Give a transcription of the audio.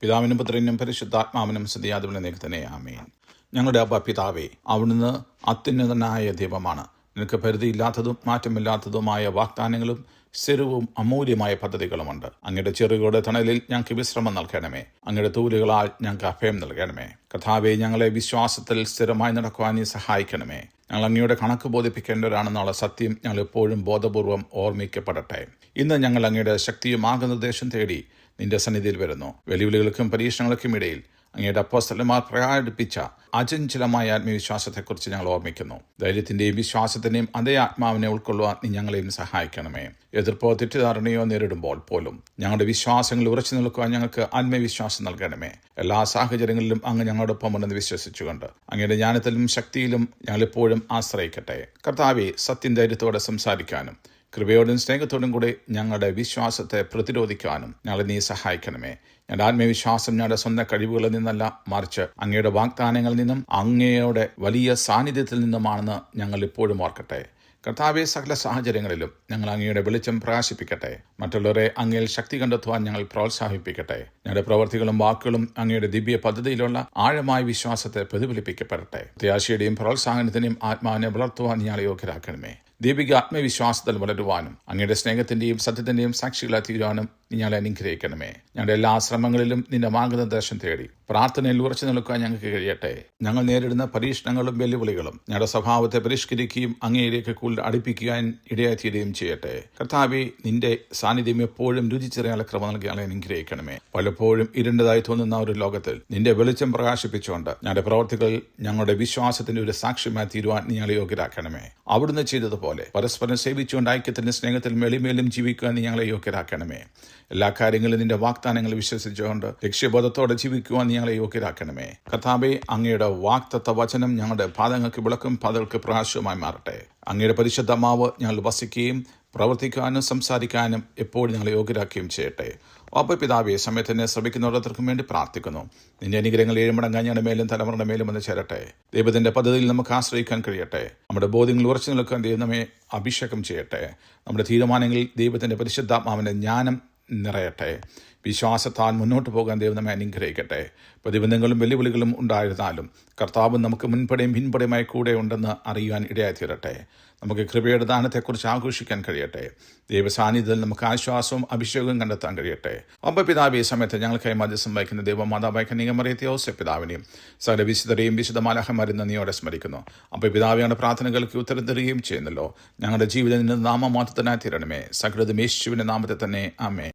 പിതാവിനും പുത്രനും പരിശുദ്ധാത്മാവിനും സ്തുതിയാതുവിനെ നിനക്ക് തന്നെ ആമേൻ. ഞങ്ങളുടെ അപ്പ പിതാവേ അവിടുന്ന് അത്യുന്നതനായ ദൈവമാണ്. നിനക്ക് പരിധിയില്ലാത്തതും മാറ്റമില്ലാത്തതുമായ വാഗ്ദാനങ്ങളും സ്ഥിരവും അമൂല്യമായ പദ്ധതികളുമുണ്ട്. അങ്ങയുടെ ചെറുകളുടെ തണലിൽ ഞങ്ങൾക്ക് വിശ്രമം നൽകണമേ. അങ്ങയുടെ തൂലുകളാൽ ഞങ്ങൾക്ക് അഭയം നൽകണമേ. കഥാവെ ഞങ്ങളെ വിശ്വാസത്തിൽ സ്ഥിരമായി നടക്കുവാൻ നീ സഹായിക്കണമേ. ഞങ്ങൾ അങ്ങയുടെ കണക്ക് ബോധിപ്പിക്കേണ്ടവരാണെന്നുള്ള സത്യം ഞങ്ങൾ എപ്പോഴും ബോധപൂർവം ഓർമ്മിക്കപ്പെടട്ടെ. ഇന്ന് ഞങ്ങൾ അങ്ങയുടെ ശക്തിയും മാർഗനിർദ്ദേശം തേടി നിന്റെ സന്നിധിയിൽ വരുന്നു. വെല്ലുവിളികൾക്കും പരീക്ഷണങ്ങൾക്കും ഇടയിൽ അങ്ങയുടെ അപ്പോസ്തലന്മാർ പ്രകടിപ്പിച്ച അചഞ്ചലമായ ആത്മവിശ്വാസത്തെക്കുറിച്ച് ഞങ്ങൾ ഓർമ്മിക്കുന്നു. ധൈര്യത്തിന്റെയും വിശ്വാസത്തിന്റെയും അതേ ആത്മാവിനെ ഉൾക്കൊള്ളുവാൻ നീ ഞങ്ങളെയും സഹായിക്കണമേ. എതിർപ്പോ തെറ്റിദ്ധാരണയോ നേരിടുമ്പോൾ പോലും ഞങ്ങളുടെ വിശ്വാസങ്ങൾ ഉറച്ചു നിൽക്കുവാൻ ഞങ്ങൾക്ക് ആത്മവിശ്വാസം നൽകണമേ. എല്ലാ സാഹചര്യങ്ങളിലും അങ്ങ് ഞങ്ങളോടൊപ്പം ഉണ്ടെന്ന് വിശ്വസിച്ചുകൊണ്ട് അങ്ങയുടെ ജ്ഞാനത്തിലും ശക്തിയിലും ഞങ്ങളെപ്പോഴും ആശ്രയിക്കട്ടെ. കർത്താവെ സത്യം ധൈര്യത്തോടെ സംസാരിക്കാനും കൃപയോടും സ്നേഹത്തോടും കൂടി ഞങ്ങളുടെ വിശ്വാസത്തെ പ്രതിരോധിക്കാനും ഞങ്ങളെ നീ സഹായിക്കണമേ. ഞങ്ങളുടെ ആത്മവിശ്വാസം ഞങ്ങളുടെ സ്വന്തം കഴിവുകളിൽ നിന്നല്ല മറിച്ച് അങ്ങയുടെ വാഗ്ദാനങ്ങളിൽ നിന്നും അങ്ങയുടെ വലിയ സാന്നിധ്യത്തിൽ നിന്നുമാണെന്ന് ഞങ്ങൾ ഇപ്പോഴും ഓർക്കട്ടെ. കർത്താവെ സകല സാഹചര്യങ്ങളിലും ഞങ്ങൾ അങ്ങയുടെ വെളിച്ചം പ്രകാശിപ്പിക്കട്ടെ. മറ്റുള്ളവരെ അങ്ങയിൽ ശക്തി കണ്ടെത്തുവാൻ ഞങ്ങൾ പ്രോത്സാഹിപ്പിക്കട്ടെ. ഞങ്ങളുടെ പ്രവർത്തികളും വാക്കുകളും അങ്ങയുടെ ദിവ്യ പദ്ധതിയിലുള്ള ആഴമായ വിശ്വാസത്തെ പ്രതിഫലിപ്പിക്കപ്പെടട്ടെ. പ്രത്യാശയുടെയും പ്രോത്സാഹനത്തിനെയും ആത്മാവിനെ വളർത്തുവാൻ ഞങ്ങളെ യോഗ്യരാക്കണമേ. ദീപിക ആത്മവിശ്വാസത്തിൽ വളരുവാനും അങ്ങയുടെ സ്നേഹത്തിന്റെയും സത്യത്തിന്റെയും സാക്ഷികളായി തീരുവാനും നീ ഞങ്ങളെ അനുഗ്രഹിക്കണമേ. ഞങ്ങളുടെ എല്ലാ ശ്രമങ്ങളിലും നിന്റെ മാർഗനിർദ്ദേശം തേടി. പ്രാർത്ഥനയിൽ ഉറച്ചു നിൽക്കാൻ ഞങ്ങൾക്ക് കഴിയട്ടെ. ഞങ്ങൾ നേരിടുന്ന പരീക്ഷണങ്ങളും വെല്ലുവിളികളും ഞങ്ങളുടെ സ്വഭാവത്തെ പരിഷ്കരിക്കുകയും അങ്ങേയിലേക്ക് കൂടുതൽ അടുപ്പിക്കാൻ ഇടയാക്കിയിടുകയും ചെയ്യട്ടെ. കർത്താവി നിന്റെ സാന്നിധ്യം എപ്പോഴും രുചിച്ചെറിയാനുള്ള ക്രമ നൽകി ഞങ്ങളെ അനുഗ്രഹിക്കണമേ. പലപ്പോഴും ഇരുണ്ടതായി തോന്നുന്ന ഒരു ലോകത്തിൽ നിന്റെ വെളിച്ചം പ്രകാശിപ്പിച്ചുകൊണ്ട് ഞങ്ങളുടെ പ്രവർത്തികളിൽ ഞങ്ങളുടെ വിശ്വാസത്തിന്റെ ഒരു സാക്ഷ്യമായി തീരുവാൻ നീ ഞങ്ങളെ യോഗ്യരാക്കണമേ. അവിടുന്ന് ചെയ്തതുപോലെ പരസ്പരം സേവിച്ചുകൊണ്ട് ഐക്യത്തിന്റെ സ്നേഹത്തിൽ മെളിമേലും ജീവിക്കുവാൻ നീ ഞങ്ങളെ യോഗ്യരാക്കണമേ. എല്ലാ കാര്യങ്ങളും നിന്റെ വാഗ്ദാനങ്ങൾ വിശ്വസിച്ചുകൊണ്ട് ലക്ഷ്യബോധത്തോടെ ജീവിക്കുവാൻ ഞങ്ങളെ യോഗ്യരാക്കണമേ. കഥാബെ അങ്ങയുടെ വാക്തത്വ വചനം ഞങ്ങളുടെ പാദങ്ങൾക്ക് വിളക്കും പാതകൾക്ക് പ്രകാശവുമായി മാറട്ടെ. അങ്ങയുടെ പരിശുദ്ധമാവ് ഞങ്ങൾ വസിക്കുകയും പ്രവർത്തിക്കാനും സംസാരിക്കാനും എപ്പോഴും ഞങ്ങളെ യോഗ്യരാക്കുകയും ചെയ്യട്ടെ. ഓപ്പ പിതാവെ സമയത്തിനെ ശ്രമിക്കുന്നവരോർക്കും വേണ്ടി പ്രാർത്ഥിക്കുന്നു. നിന്റെ അനുഗ്രഹങ്ങൾ ഏഴുമടങ്ങാൻ ഞങ്ങളുടെ മേലും തലമുറയുടെ മേലും വന്ന് ചേരട്ടെ. ദൈവത്തിന്റെ പദ്ധതിയിൽ നമുക്ക് ആശ്രയിക്കാൻ കഴിയട്ടെ. നമ്മുടെ ബോധ്യങ്ങൾ ഉറച്ചു നിൽക്കാൻ ദൈവം നമ്മെ അഭിഷേകം ചെയ്യട്ടെ. നമ്മുടെ തീരുമാനങ്ങളിൽ ദൈവത്തിന്റെ പരിശുദ്ധാത്മാവിന്റെ ജ്ഞാനം നിറയട്ടെ. വിശ്വാസത്താൽ മുന്നോട്ട് പോകാൻ ദൈവം നമ്മെ അനുഗ്രഹിക്കട്ടെ. പ്രതിബന്ധങ്ങളും വെല്ലുവിളികളും ഉണ്ടായിരുന്നാലും കർത്താവ് നമുക്ക് മുൻപടയും പിൻപടയുമായി കൂടെ ഉണ്ടെന്ന് അറിയുവാൻ ഇടയായിത്തീരട്ടെ നമുക്ക് കൃപയുടെ ദാനത്തെക്കുറിച്ച് ആഘോഷിക്കാൻ കഴിയട്ടെ. ദൈവസാന്നിധ്യത്തിൽ നമുക്ക് ആശ്വാസവും അഭിഷേകവും കണ്ടെത്താൻ കഴിയട്ടെ. ഒമ്പ പിതാവ് ഈ സമയത്ത് ഞങ്ങൾക്കായി മധ്യസ്ഥം വഹിക്കുന്ന ദൈവമാതാവായ കന്യകമറിയത്തെ ഔസ്യ പിതാവിനെയും സകല വിശുദ്ധരെയും വിശുദ്ധ മാലാഹമാരും നന്ദിയോടെ സ്മരിക്കുന്നു. അപ്പോൾ പിതാവിയുടെ പ്രാർത്ഥനകൾക്ക് ഉത്തരം തരികയും ചെയ്യുന്നല്ലോ. ഞങ്ങളുടെ ജീവിതത്തിൽ നിന്ന് നാമമാറ്റത്തിനായി തീരണമേ. സകൃതമേശുവിന്റെ നാമത്തെ തന്നെ. അമ്മേ